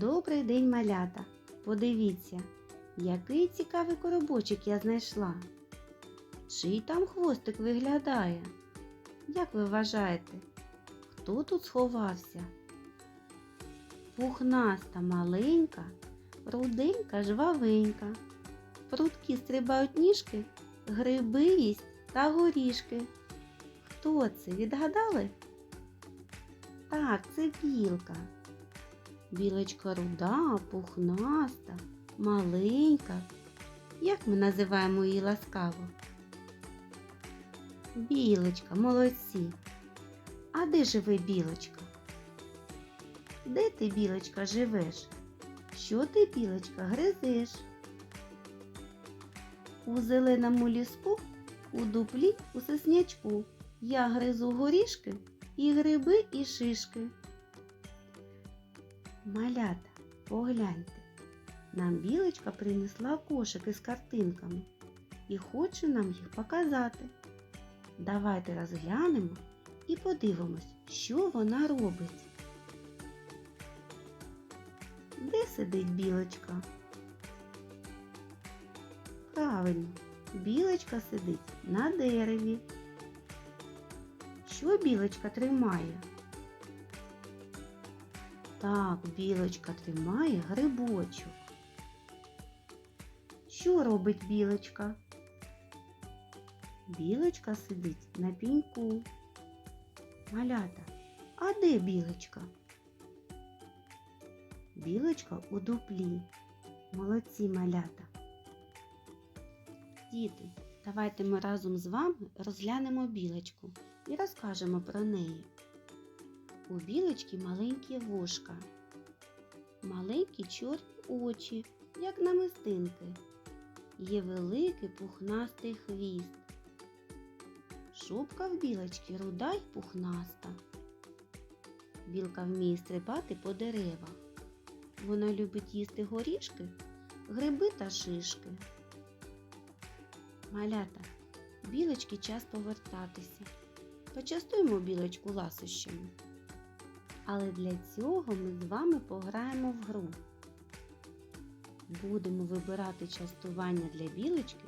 Добрий день, малята! Подивіться, який цікавий коробочок я знайшла. Чий там хвостик виглядає? Як ви вважаєте, хто тут сховався? Пухнаста маленька, руденька жвавенька. Прудкі стрибають ніжки, гриби їсть та горішки. Хто це? Відгадали? Так, це білка. Білочка руда, пухнаста, маленька. Як ми називаємо її ласкаво? Білочка, молодці. А де живе білочка? Де ти, білочка, живеш? Що ти, білочка, гризеш? У зеленому ліску, у дуплі, у соснячку я гризу горішки і гриби, і шишки. Малята, погляньте, нам білочка принесла кошик із картинками і хоче нам їх показати. Давайте розглянемо і подивимось, що вона робить. Де сидить білочка? Правильно, білочка сидить на дереві. Що білочка тримає? Так, білочка тримає грибочок. Що робить білочка? Білочка сидить на піньку. Малята, а де білочка? Білочка у дуплі. Молодці малята. Діти, давайте ми разом з вами розглянемо білочку і розкажемо про неї. У білочки маленькі вушка, маленькі чорні очі, як намистинки. Є великий пухнастий хвіст. Шубка в білочки руда й пухнаста. Білка вміє стрибати по деревах. Вона любить їсти горішки, гриби та шишки. Малята, білочки час повертатися. Почастуємо білочку ласощами. Але для цього ми з вами пограємо в гру. Будемо вибирати частування для білочки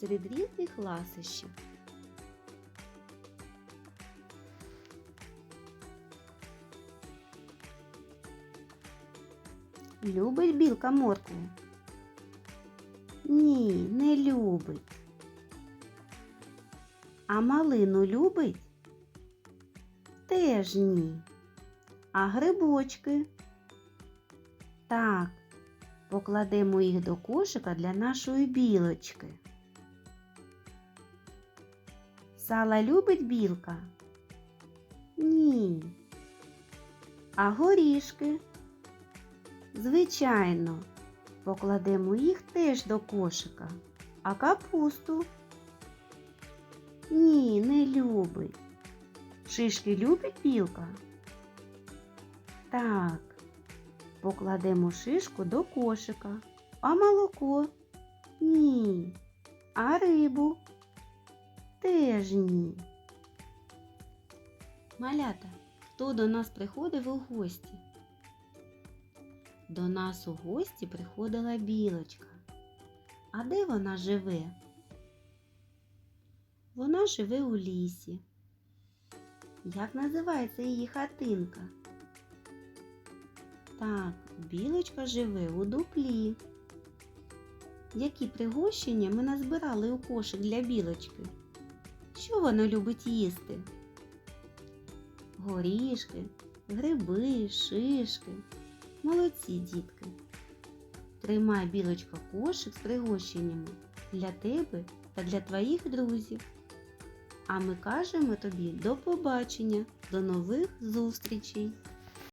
серед різних ласощів. Любить білка моркву? Ні, не любить. А малину любить? Теж ні. А грибочки? Так, покладемо їх до кошика для нашої білочки. Сала любить білка? Ні. А горішки? Звичайно, покладемо їх теж до кошика. А капусту? Ні, не любить. Шишки любить білка? Так, покладемо шишку до кошика. А молоко? Ні. А рибу? Теж ні. Малята, хто до нас приходив у гості? До нас у гості приходила білочка. А де вона живе? Вона живе у лісі. Як називається її хатинка? Так, білочка живе у дуплі. Які пригощення ми назбирали у кошик для білочки? Що вона любить їсти? Горішки, гриби, шишки. Молодці, дітки. Тримай білочка кошик з пригощеннями для тебе та для твоїх друзів. А ми кажемо тобі до побачення, до нових зустрічей!